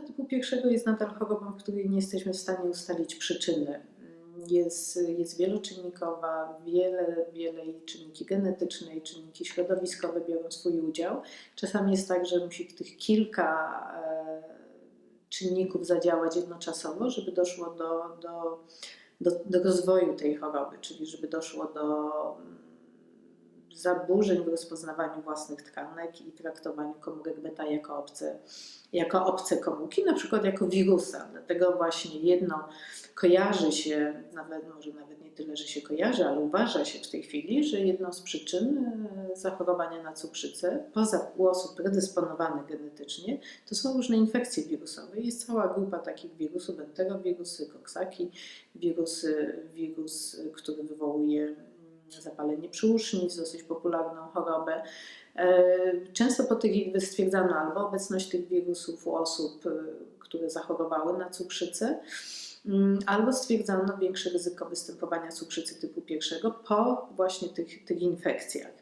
Typu pierwszego jest nadal chorobą, w której nie jesteśmy w stanie ustalić przyczyny. Jest, jest wieloczynnikowa, wiele, wiele czynniki genetyczne i czynniki środowiskowe biorą swój udział. Czasami jest tak, że musi tych kilka e, czynników zadziałać jednoczasowo, żeby doszło do, do, do, do rozwoju tej choroby, czyli żeby doszło do mm, zaburzeń w rozpoznawaniu własnych tkanek i traktowaniu komórek beta jako obce, jako obce komórki, na przykład jako wirusa. Dlatego właśnie jedno kojarzy się, nawet może nawet nie tyle, że się kojarzy, ale uważa się w tej chwili, że jedną z przyczyn e, zachorowania na cukrzycę, poza u osób predysponowanych genetycznie, to są różne infekcje wirusowe. Jest cała grupa takich wirusów, enterowirusy, koksaki, wirusy, wirus, który wywołuje zapalenie przyusznic, dosyć popularną chorobę. E, często po tych stwierdzano albo obecność tych wirusów u osób, e, które zachorowały na cukrzycę, mm, albo stwierdzano większe ryzyko występowania cukrzycy typu pierwszego po właśnie tych, tych infekcjach.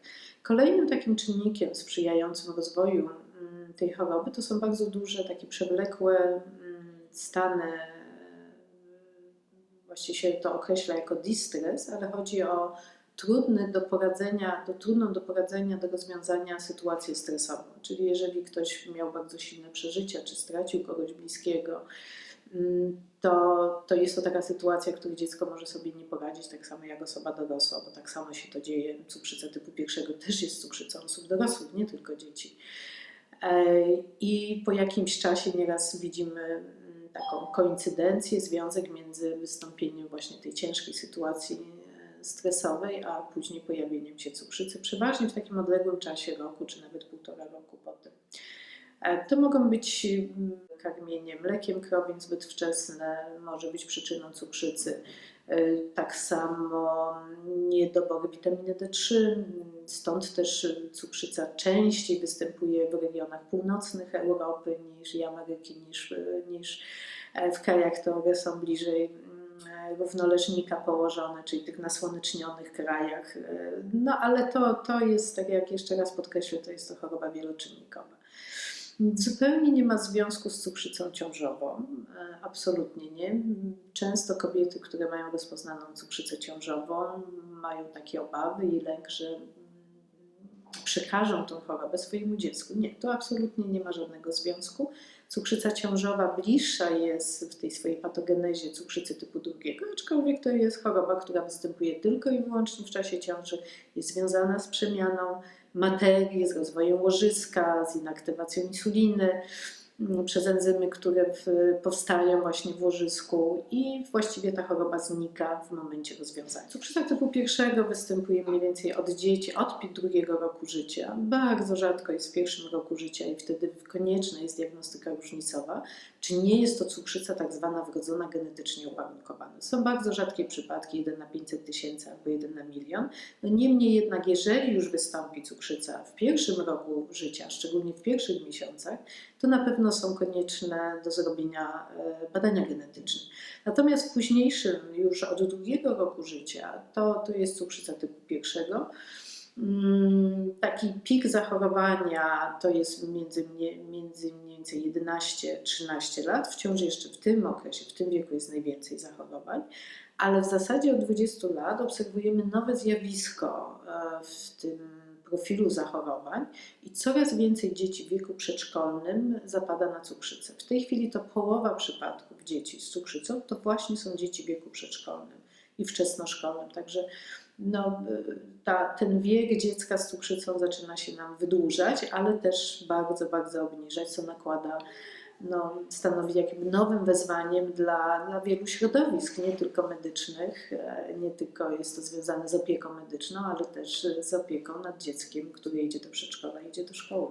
Kolejnym takim czynnikiem sprzyjającym rozwoju mm, tej choroby to są bardzo duże, takie przewlekłe mm, stany, właściwie się to określa jako distress, ale chodzi o trudny do poradzenia, do, trudną do poradzenia, do rozwiązania sytuację stresową. Czyli jeżeli ktoś miał bardzo silne przeżycia, czy stracił kogoś bliskiego, mm, to, to jest to taka sytuacja, w której dziecko może sobie nie poradzić, tak samo jak osoba dorosła, bo tak samo się to dzieje. Cukrzyca typu pierwszego też jest cukrzycą osób dorosłych, nie tylko dzieci. E, I po jakimś czasie nieraz widzimy mm, taką koincydencję, związek między wystąpieniem właśnie tej ciężkiej sytuacji stresowej, a później pojawieniem się cukrzycy, przeważnie w takim odległym czasie roku, czy nawet półtora roku potem. E, to mogą być mm, karmienie mlekiem krowim zbyt wczesne, może być przyczyną cukrzycy. E, tak samo niedobór witaminy D3, stąd też cukrzyca częściej występuje w regionach północnych Europy niż i Ameryki, niż, niż w krajach, które są bliżej równoleżnika położone, czyli tych nasłonecznionych krajach. No ale to, to jest, tak jak jeszcze raz podkreślę, to jest to choroba wieloczynnikowa. Zupełnie nie ma związku z cukrzycą ciążową, absolutnie nie. Często kobiety, które mają rozpoznaną cukrzycę ciążową, mają takie obawy i lęk, że przekażą tą chorobę swojemu dziecku. Nie, to absolutnie nie ma żadnego związku. Cukrzyca ciążowa bliższa jest w tej swojej patogenezie cukrzycy typu drugiego, aczkolwiek to jest choroba, która występuje tylko i wyłącznie w czasie ciąży, jest związana z przemianą materii, z rozwojem łożyska, z inaktywacją insuliny. Przez enzymy, które powstają właśnie w łożysku i właściwie ta choroba znika w momencie rozwiązania. Cukrzyca typu pierwszego występuje mniej więcej od dzieci, od drugiego roku życia. Bardzo rzadko jest w pierwszym roku życia i wtedy konieczna jest diagnostyka różnicowa. Czy nie jest to cukrzyca tak zwana wrodzona genetycznie uwarunkowana? Są bardzo rzadkie przypadki, 1 na 500 tysięcy albo 1 na milion. No niemniej jednak, jeżeli już wystąpi cukrzyca w pierwszym roku życia, szczególnie w pierwszych miesiącach, to na pewno są konieczne do zrobienia e, badania genetyczne. Natomiast w późniejszym, już od drugiego roku życia, to, to jest cukrzyca typu pierwszego. Mm, taki pik zachorowania to jest między, między mniej więcej 11-13 lat. Wciąż jeszcze w tym okresie, w tym wieku jest najwięcej zachorowań, ale w zasadzie od 20 lat obserwujemy nowe zjawisko e, w tym profilu zachorowań i coraz więcej dzieci w wieku przedszkolnym zapada na cukrzycę. W tej chwili to połowa przypadków dzieci z cukrzycą to właśnie są dzieci w wieku przedszkolnym i wczesnoszkolnym. Także no, ta, ten wiek dziecka z cukrzycą zaczyna się nam wydłużać, ale też bardzo, bardzo obniżać, co nakłada no, stanowi jakby nowym wezwaniem dla, dla wielu środowisk, nie tylko medycznych, e, nie tylko jest to związane z opieką medyczną, ale też z opieką nad dzieckiem, które idzie do przedszkola, idzie do szkoły.